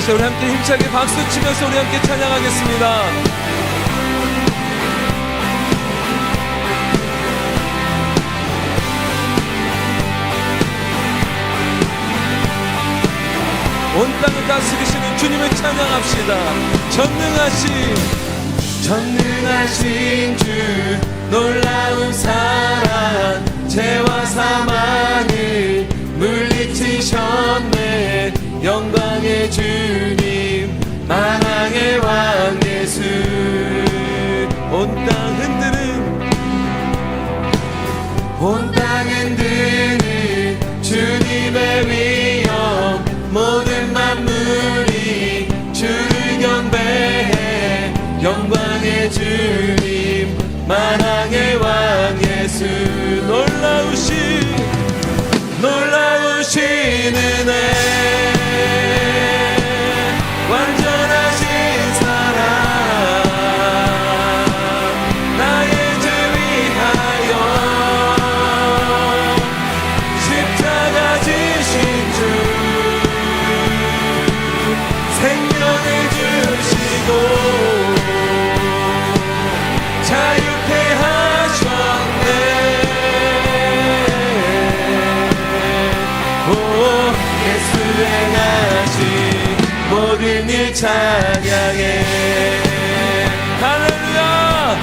자, 우리 함께 힘차게 박수 치면서 우리 함께 찬양하겠습니다. 온 땅을 다스리시는 주님을 찬양합시다. 전능하신 전능하신 주 놀라운 사 주님 만왕의 왕 예수 찬양해. 할렐루야.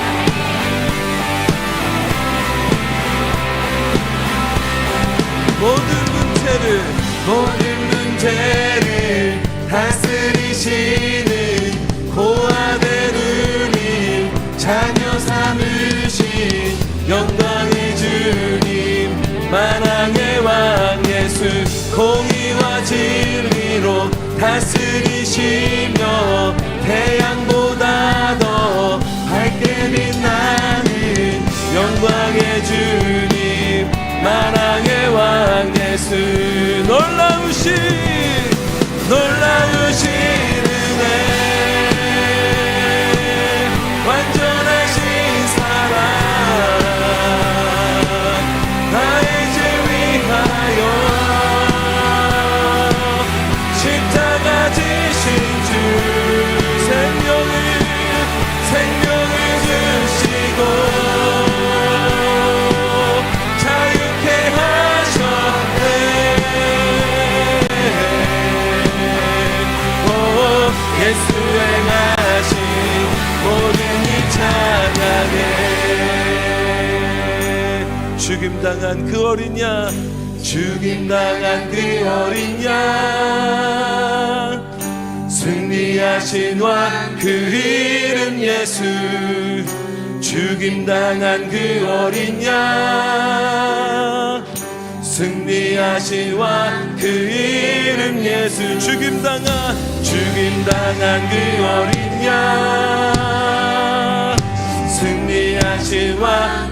모든 문제를 모든 문제를 다스 놀 당한 그 어린 양 죽임 당한 그 어린 양 승리하신 왕 그 이름 예수. 죽임 당한 그 어린 양 승리하신 왕 그 이름 예수. 죽임 당한 죽임 당한 그 어린 양 승리하신 왕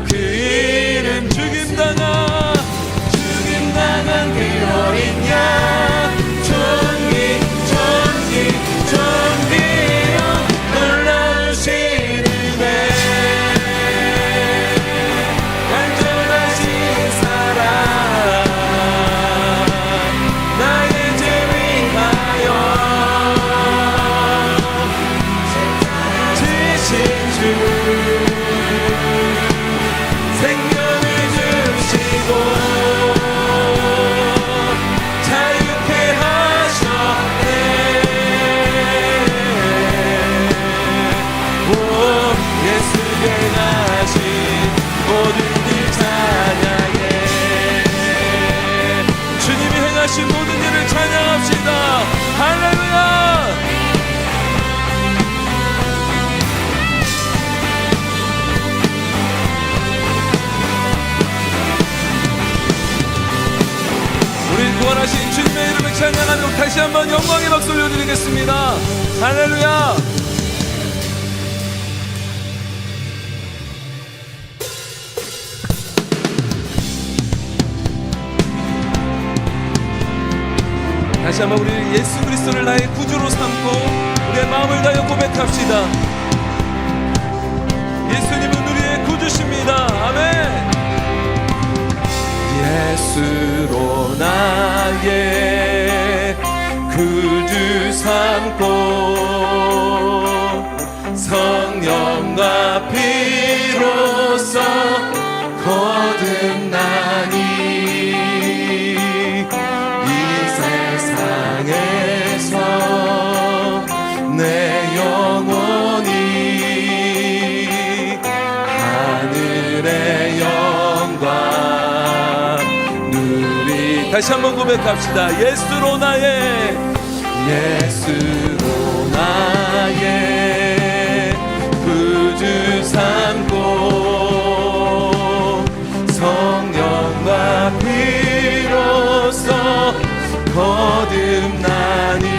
다시 한번 영광의 박수 올려드리겠습니다. 할렐루야. 다시 한번 우리 예수 그리스도를 나의 구주로 삼고 우리의 마음을 다하여 고백합시다. 예수님은 우리의 구주십니다. 아멘. 예수로 나의 구주 삼고 성령과 피로써 거 다시 한번 고백합시다. 예수로 나의 예수로 나의 구주 삼고 성령과 피로써 거듭나니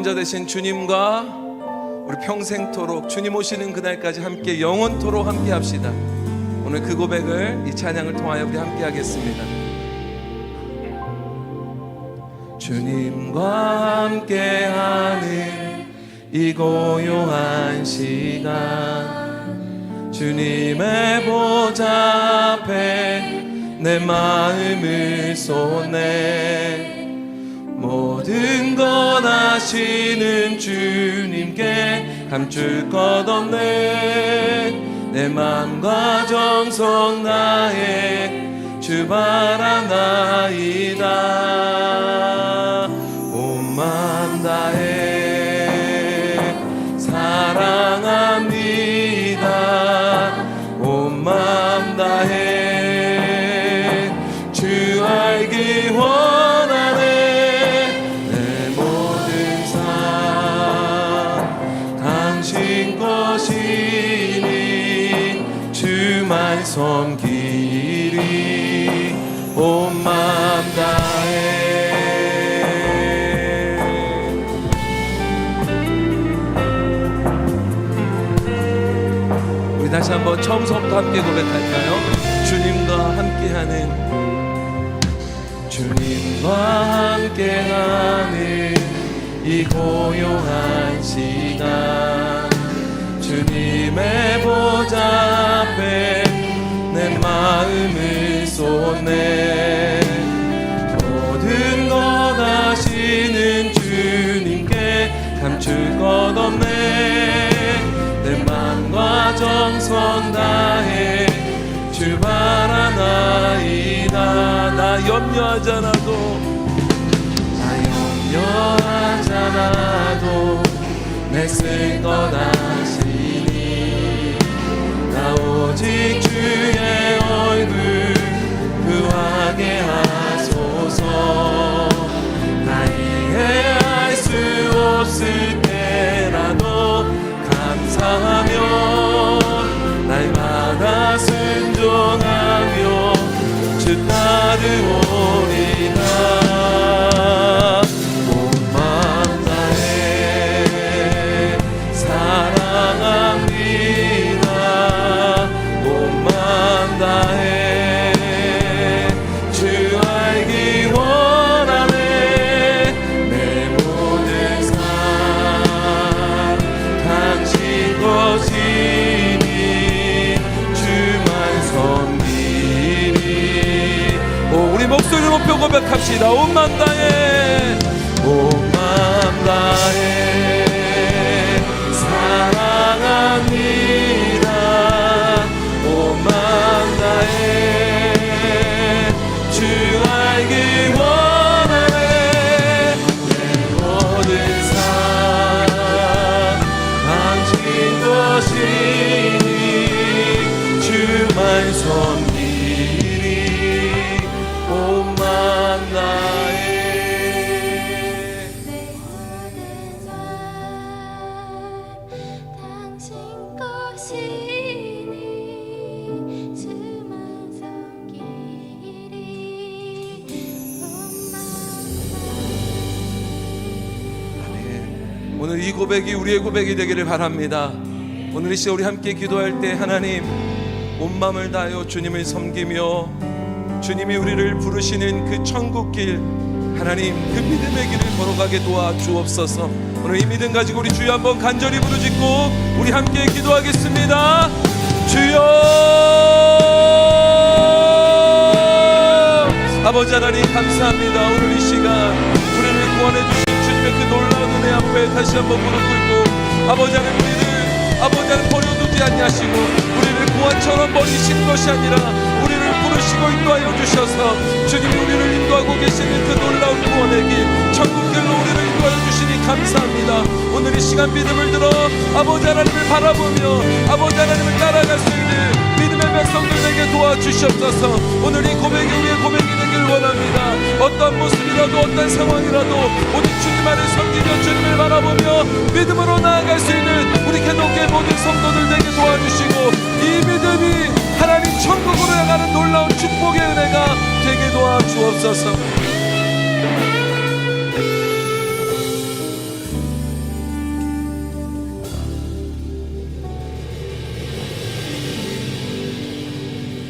구원자 되신 주님과 우리 평생토록 주님 오시는 그날까지 함께 영원토록 함께 합시다. 오늘 그 고백을 이 찬양을 통하여 우리 함께 하겠습니다. 주님과 함께 하는 이 고요한 시간 주님의 보좌 앞에 내 마음을 쏟네 아시는 주님께 감출 것 없네. 내 맘과 정성 나의 주 바라나이다. 온 마음 다해 것이니 주만 섬기리 온 마음 다해 우리 다시 한번 처음부터 함께 고백할까요? 주님과 함께하는 주님과 함께하는 이 고요한 시간 주님의 보좌 앞에 내 마음을 쏟네. 모든 것 아시는 주님께 감출 것 없네. 내 맘과 정성 다해 주 바라나이다. 나 염려하잖아도 나 염려하잖아도 내 쓸것 아시니 나 오직 주의 얼굴 구하게 하소서. 나 이해할 수 없을 때라도 감사하며 날마다 순종하며 주 따르오리다 고백합시다. 온 마음 다해. 온 마음 다해. 사랑합니다. 온 마음 다해. 주 알기 원하네. 내 모든 삶 당신 것이니 주만 섬 고백이 우리의 고백이 되기를 바랍니다. 오늘 이 시간 우리 함께 기도할 때 하나님 온 마음을 다하여 주님을 섬기며 주님이 우리를 부르시는 그 천국길 하나님 그 믿음의 길을 걸어가게 도와 주옵소서. 오늘 이 믿음 가지고 우리 주여 한번 간절히 부르짖고 우리 함께 기도하겠습니다. 주여 아버지 하나님 감사합니다. 오늘 이 시간 우리를 구원해 은혜 앞에 다시 한번 무릎 꿇고 아버지 하나님 우리를 아버지 하나님 버려두지 아니하시고 우리를 구원처럼 버리신 것이 아니라 우리를 부르시고 인도하여 주셔서 주님이 우리를 인도하고 계시는 그 놀라운 구원의 길 천국길로 우리를 인도하여 주시니 감사합니다. 오늘 이 시간 믿음을 들어 아버지 하나님을 바라보며 아버지 하나님을 따라갈 수 있는 믿음의 백성들 에게 도와주시옵소서 오늘 이 고백이 우리의 고백이 되길 원합니다 어떤 모습이라도 어떤 상황이라도 오직 주님 안에 섬기며 주님을 바라보며 믿음으로 나아갈 수 있는 우리 개독의 모든 성도들 되게 도와주시고 이 믿음이 하나님 천국으로 향하는 놀라운 축복의 은혜가 되게 도와주옵소서